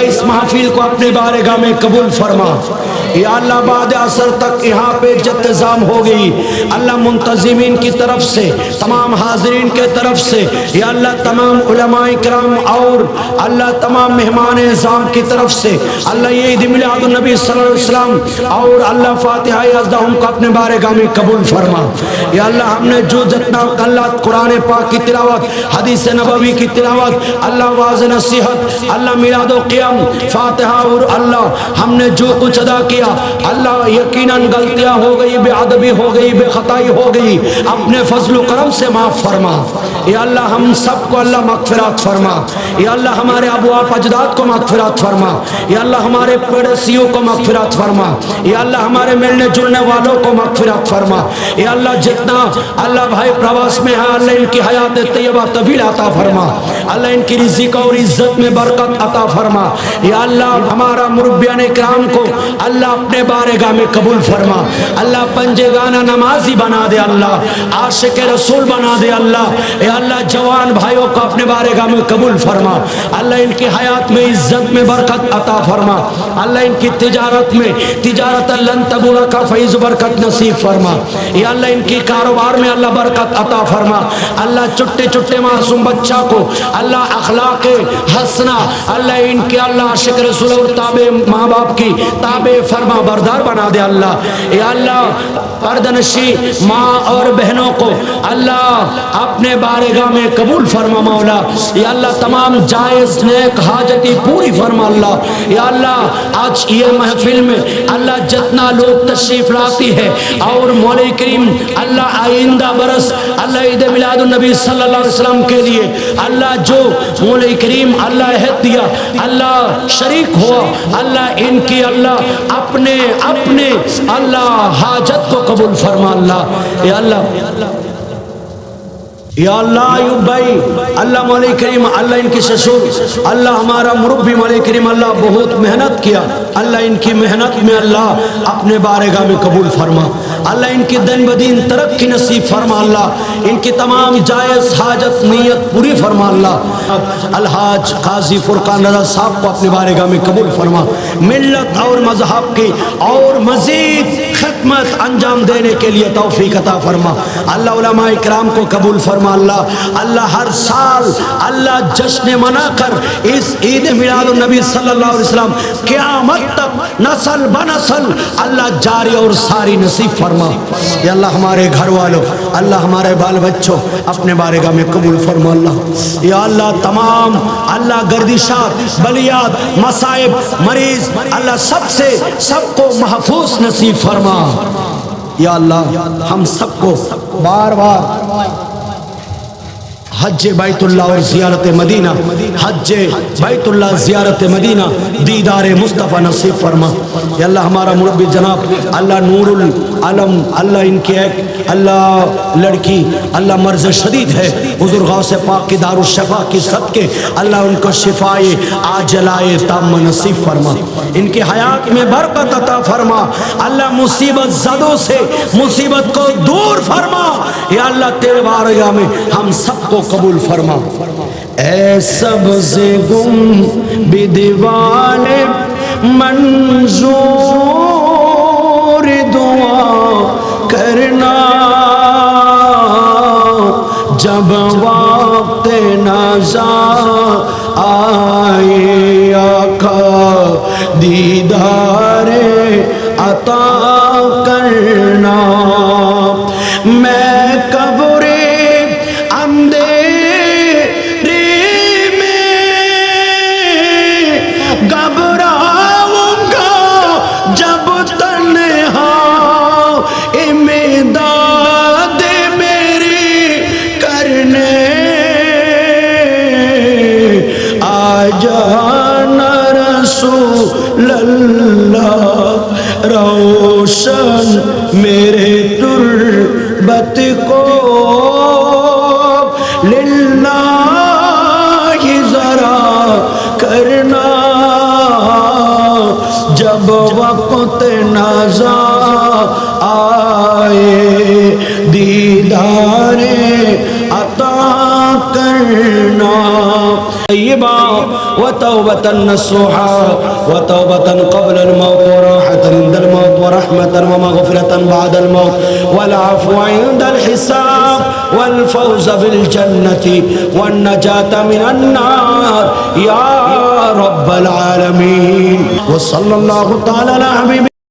اس محفل کو اپنے بارگاہ میں قبول فرما۔ یا اللہ، بعد اثر تک یہاں پہ جتزام ہو گئی۔ اللہ منتظمین کی طرف سے، تمام حاضرین کے طرف سے۔ یا اللہ، تمام علماء کرام اور اللہ، تمام مہمان اعظام کی طرف سے۔ اللہ یہ عید میلاد النبی صلی اللہ علیہ وسلم اور اللہ فاتحہ ازدہم کو اپنے بارگاہ میں قبول فرما۔ یا اللہ، ہم نے جو جتنا اللہ قرآن پاک کی تلاوت، حدیث نبوی کی تلاوت، اللہ واضح نصیحت، اللہ میلاد و قیام ہم، فاتحہ اور اللہ، ہم نے جو کچھ ادا کیا، اللہ یقیناً غلطیاں ہو گئی، بے ادبی ہو گئی، بے خطائی ہو گئی۔ اپنے فضل و کرم سے معاف فرما۔ یا اللہ، ہم سب کو اللہ مغفرات فرما۔ یا اللہ، ہمارے ابو آپ اجداد کو مغفرات فرما۔ یا اللہ، ہمارے پڑوسیوں کو مغفرات فرما۔ یا اللہ، ہمارے ملنے جلنے والوں کو مغفرات فرما۔ یا اللہ، جتنا اللہ بھائی پرواس میں ہے، اللہ ان کی حیات طیبہ طویل عطا فرما۔ اللہ ان کی رزق اور عزت میں برکت عطا فرما۔ یا اللہ، ہمارا مربیان کرام کو اللہ اپنے بارگاہ میں قبول فرما۔ اللہ پنجے گانا نمازی بنا دے اللہ، عاشق رسول بنا دے اللہ۔ اے اللہ جوان بھائیوں کو اپنے بارگاہ میں قبول فرما۔ اللہ ان کی حیات میں، عزت میں برکت عطا فرما۔ اللہ ان کی تجارت میں تجارت لن تبورا کا فیض برکت نصیب فرما۔ یا اللہ ان کی کاروبار میں اللہ برکت عطا فرما۔ اللہ چٹے چٹے معصوم بچہ کو، اللہ اخلاق حسنہ، اللہ ان کے اللہ عاشق رسول اور تابع ماں باپ کی تابع فرما بردار بنا دے۔ اللہ، یا اللہ پردنشی ماں اور بہنوں کو اللہ اپنے بارگاہ میں قبول فرما مولا۔ یا اللہ تمام جائز نیک حاجتی پوری فرما اللہ۔ یا اللہ آج یہ محفل میں اللہ جتنا لوگ تشریف لاتی ہے اور مولا کریم اللہ آئندہ برس اللہ عید میلاد النبی صلی اللہ علیہ وسلم کے لیے اللہ جو مولا کریم اللہ عہد دیا، اللہ شریک ہوا، اللہ ان کی اللہ اپنے اپنے اللہ حاجت کو قبول فرما اللہ۔ یا اللہ۔ یا اللہ ایوب بھائی، اللہ مولا کریم، اللہ ان کی سسور اللہ ہمارا مربی مولا کریم، اللہ بہت محنت کیا۔ اللہ ان کی محنت میں اللہ اپنے بارگاہ میں قبول فرما۔ اللہ ان کی دن بدین ترقی نصیب فرما اللہ۔ ان کی تمام جائز حاجت نیت پوری فرما اللہ۔ الحاج قاضی فرقان رضا صاحب کو اپنے بارگاہ میں قبول فرما۔ ملت اور مذہب کی اور مزید خدمت انجام دینے کے لیے توفیق عطا فرما۔ اللہ علماء اکرام کو قبول فرما۔ اللہ اللہ ہر سال، اللہ جشن منا کر اس عید میلاد النبی صلی اللہ علیہ وسلم قیامت تک نسل بنسل اللہ جاری اور ساری نصیب فرما۔ یا اللہ ہمارے گھر والوں، اللہ ہمارے بال بچوں، اپنے بارگاہ میں قبول فرما۔ اللہ، یا اللہ تمام، اللہ گردشات بلیات، مصائب، مریض، اللہ سب سے سب کو محفوظ نصیب فرما۔ یا اللہ، ہم سب کو بار بار حج بیت اللہ اور زیارت مدینہ، حج بیت اللہ، زیارت مدینہ، دیدار مصطفیٰ نصیب فرما۔ یا اللہ ہمارا مربی جناب، اللہ نور العلم، اللہ ان کے ایک اللہ لڑکی، اللہ مرض شدید ہے۔ حضور غوث پاک کی دار الشفا کی صدقے، اللہ ان کو شفائے آجلائے تام نصیب فرما۔ ان کی حیات میں برکت عطا فرما۔ اللہ مصیبت زدوں سے، مصیبت کو دور فرما۔ یا اللہ تیرے بارگاہ میں ہم سب کو قبول فرما۔ اے سبز گم بدوال منظور دیدار عطا کرنا۔ میں قبر اندھیرے میں گھبراؤں گا جب تنہا امداد میری کرنے۔ آ جانا رسول اللہ روشن میرے تربت کو وتوبة نصوحا وتوبة قبل الموت وراحة عند الموت ورحمة ومغفرة بعد الموت. والعفو عند الحساب والفوز بالجنة والنجاة من النار. يا رب العالمين. وصلى الله تعالى على حبيبه